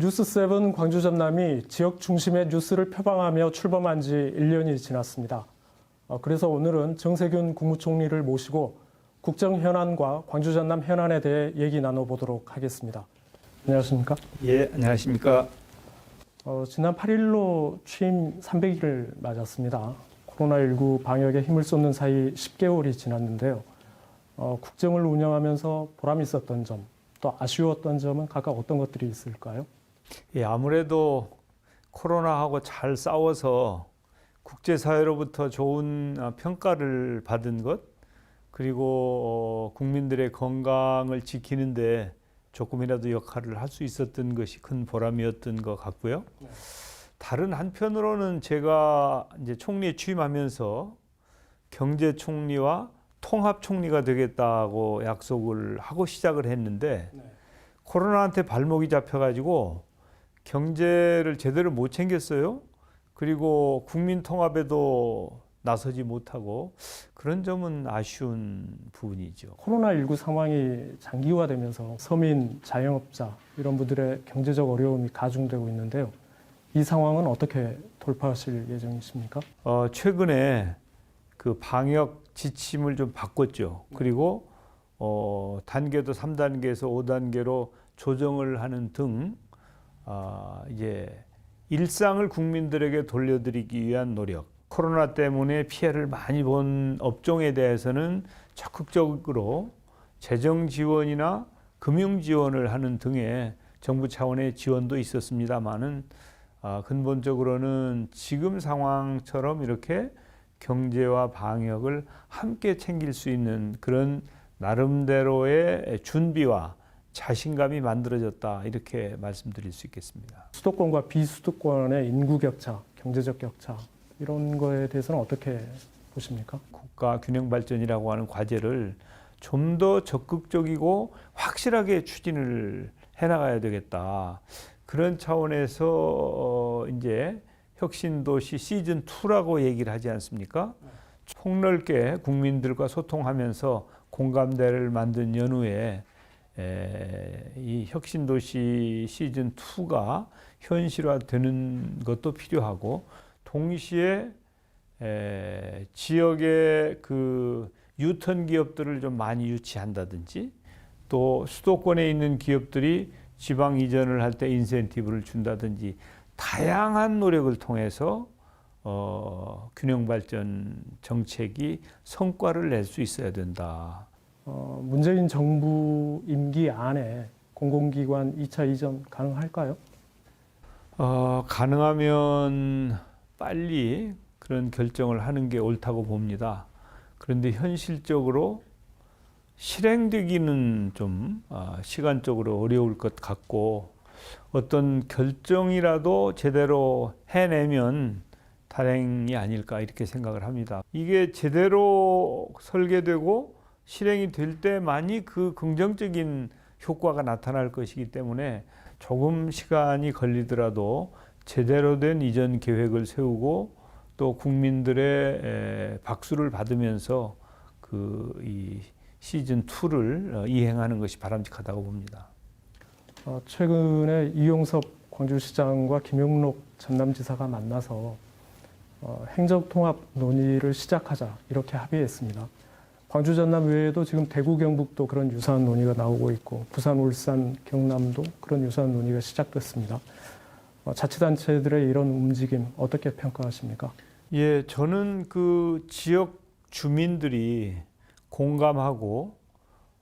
뉴스7 광주 전남이 지역 중심의 뉴스를 표방하며 출범한 지 1년이 지났습니다. 어, 그래서 오늘은 정세균 국무총리를 모시고 국정 현안과 광주 전남 현안에 대해 얘기 나눠보도록 하겠습니다. 안녕하십니까? 예, 안녕하십니까. 어, 지난 8일로 취임 300일을 맞았습니다. 코로나19 방역에 힘을 쏟는 사이 10개월이 지났는데요. 어, 국정을 운영하면서 보람 있었던 점, 또 아쉬웠던 점은 각각 어떤 것들이 있을까요? 예, 아무래도 코로나하고 잘 싸워서 국제사회로부터 좋은 어, 평가를 받은 것, 그리고 어, 국민들의 건강을 지키는데 조금이라도 역할을 할 수 있었던 것이 큰 보람이었던 것 같고요. 네. 다른 한편으로는 제가 이제 총리에 취임하면서 경제총리와 통합총리가 되겠다고 약속을 하고 시작을 했는데 네. 코로나한테 발목이 잡혀가지고 경제를 제대로 못 챙겼어요. 그리고 국민 통합에도 나서지 못하고 그런 점은 아쉬운 부분이죠. 코로나19 상황이 장기화되면서 서민, 자영업자 이런 분들의 경제적 어려움이 가중되고 있는데요. 이 상황은 어떻게 돌파하실 예정이십니까? 어, 최근에 그 방역 지침을 좀 바꿨죠. 그리고 어, 단계도 3단계에서 5단계로 조정을 하는 등 아, 이제 일상을 국민들에게 돌려드리기 위한 노력. 코로나 때문에 피해를 많이 본 업종에 대해서는 적극적으로 재정 지원이나 금융 지원을 하는 등의 정부 차원의 지원도 있었습니다만은 아, 근본적으로는 지금 상황처럼 이렇게 경제와 방역을 함께 챙길 수 있는 그런 나름대로의 준비와 자신감이 만들어졌다 이렇게 말씀드릴 수 있겠습니다. 수도권과 비수도권의 인구 격차, 경제적 격차 이런 거에 대해서는 어떻게 보십니까? 국가 균형 발전이라고 하는 과제를 좀 더 적극적이고 확실하게 추진을 해 나가야 되겠다. 그런 차원에서 어, 이제 혁신도시 시즌 2라고 얘기를 하지 않습니까? 폭넓게 국민들과 소통하면서 공감대를 만든 연후에 에, 이 혁신도시 시즌 2가 현실화되는 것도 필요하고 동시에 에, 지역의 그 유턴 기업들을 좀 많이 유치한다든지 또 수도권에 있는 기업들이 지방 이전을 할 때 인센티브를 준다든지 다양한 노력을 통해서 어, 균형 발전 정책이 성과를 낼 수 있어야 된다. 어, 문재인 정부 임 기 안에 공공기관 2차 이전 가능할까요? 어, 가능하면 빨리 그런 결정을 하는 게 옳다고 봅니다. 그런데 현실적으로 실행되기는 좀 아, 시간적으로 어려울 것 같고 어떤 결정이라도 제대로 해내면 다행이 아닐까 이렇게 생각을 합니다. 이게 제대로 설계되고 실행이 될 때만이 그 긍정적인 효과가 나타날 것이기 때문에 조금 시간이 걸리더라도 제대로 된 이전 계획을 세우고 또 국민들의 에, 박수를 받으면서 그 이 시즌 2를 이행하는 것이 바람직하다고 봅니다. 어, 최근에 이용섭 광주시장과 김용록 전남지사가 만나서 어, 행정통합 논의를 시작하자 이렇게 합의했습니다. 광주 전남 외에도 지금 대구 경북도 그런 유사한 논의가 나오고 있고 부산 울산 경남도 그런 유사한 논의가 시작됐습니다. 어, 자치단체들의 이런 움직임 어떻게 평가하십니까? 예, 저는 그 지역 주민들이 공감하고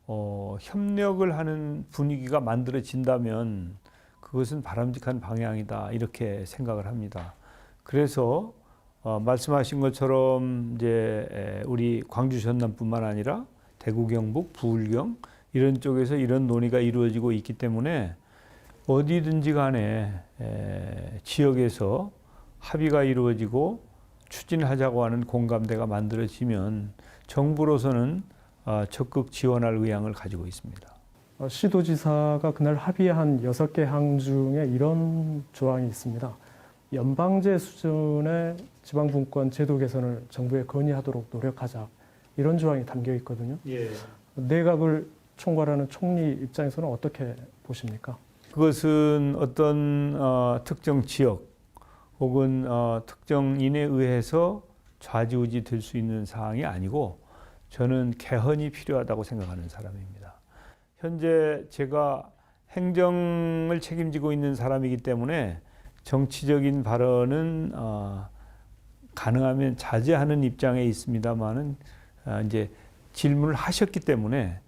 어, 협력을 하는 분위기가 만들어진다면 그것은 바람직한 방향이다 이렇게 생각을 합니다. 그래서 어, 말씀하신 것처럼 이제 에, 우리 광주 전남뿐만 아니라 대구 경북 부울경 이런 쪽에서 이런 논의가 이루어지고 있기 때문에 어디든지 간에 에, 지역에서 합의가 이루어지고 추진하자고 하는 공감대가 만들어지면 정부로서는 어, 적극 지원할 의향을 가지고 있습니다. 어, 시도지사가 그날 합의한 여섯 개항 중에 이런 조항이 있습니다. 연방제 수준의 지방분권 제도 개선을 정부에 건의하도록 노력하자. 이런 조항이 담겨 있거든요. 예. 내각을 총괄하는 총리 입장에서는 어떻게 보십니까? 그것은 어떤 어, 특정 지역 혹은 어, 특정인에 의해서 좌지우지 될 수 있는 사항이 아니고 저는 개헌이 필요하다고 생각하는 사람입니다. 현재 제가 행정을 책임지고 있는 사람이기 때문에 정치적인 발언은 어, 가능하면 자제하는 입장에 있습니다만은 아, 이제 질문을 하셨기 때문에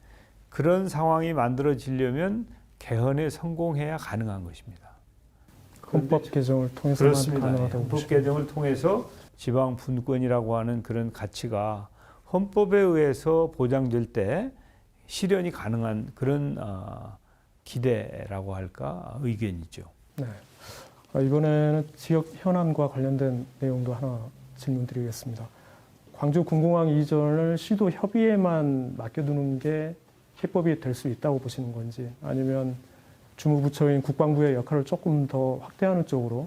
그런 상황이 만들어지려면 개헌에 성공해야 가능한 것입니다. 헌법 개정을 통해서만 그렇습니다. 가능하다고 헌법? 개정을 통해서 지방 분권이라고 하는 그런 가치가 헌법에 의해서 보장될 때 실현이 가능한 그런 어, 기대라고 할까 의견이죠. 네. 아, 이번에는 지역 현안과 관련된 내용도 하나 질문드리겠습니다. 광주 군공항 이전을 시도 협의에만 맡겨두는 게 해법이 될 수 있다고 보시는 건지 아니면 주무부처인 국방부의 역할을 조금 더 확대하는 쪽으로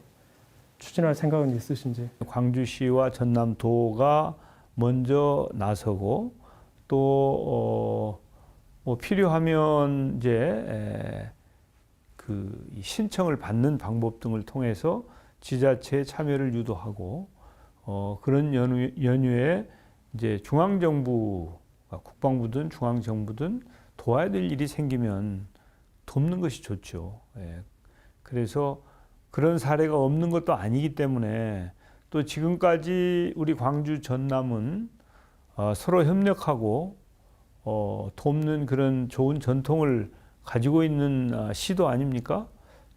추진할 생각은 있으신지 광주시와 전남도가 먼저 나서고 또 어, 뭐 필요하면 이제 에, 그이 신청을 받는 방법 등을 통해서 지자체의 참여를 유도하고 어, 그런 연휴, 연휴에 이제 중앙 정부가 국방부든 중앙 정부든 도와야 될 일이 생기면 돕는 것이 좋죠. 예. 그래서 그런 사례가 없는 것도 아니기 때문에 또 지금까지 우리 광주 전남은 어, 서로 협력하고 어, 돕는 그런 좋은 전통을 가지고 있는 어, 시도 아닙니까?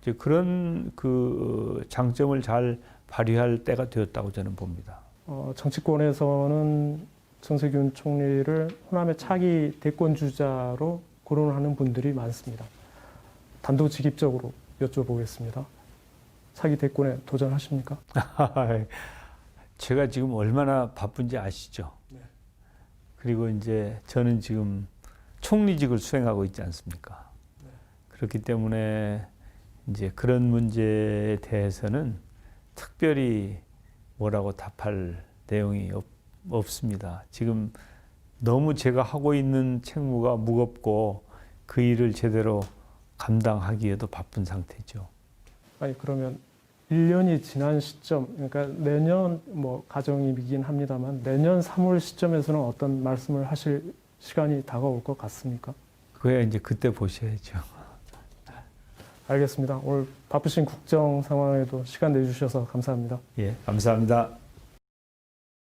이제 그런 그 장점을 잘 발휘할 때가 되었다고 저는 봅니다. 어, 정치권에서는 정세균 총리를 호남의 차기 대권 주자로 거론하는 분들이 많습니다. 단도직입적으로 여쭤보겠습니다. 차기 대권에 도전하십니까? 제가 지금 얼마나 바쁜지 아시죠? 네. 그리고 이제 저는 지금 총리직을 수행하고 있지 않습니까? 그렇기 때문에 이제 그런 문제에 대해서는 특별히 뭐라고 답할 내용이 없, 없습니다. 지금 너무 제가 하고 있는 책무가 무겁고 그 일을 제대로 감당하기에도 바쁜 상태죠. 아니 그러면 1년이 지난 시점, 그러니까 내년 뭐 가정이긴 합니다만 내년 3월 시점에서는 어떤 말씀을 하실 시간이 다가올 것 같습니까? 그야 이제 그때 보셔야죠. 알겠습니다. 오늘 바쁘신 국정 상황에도 시간 내주셔서 감사합니다. 예, 감사합니다.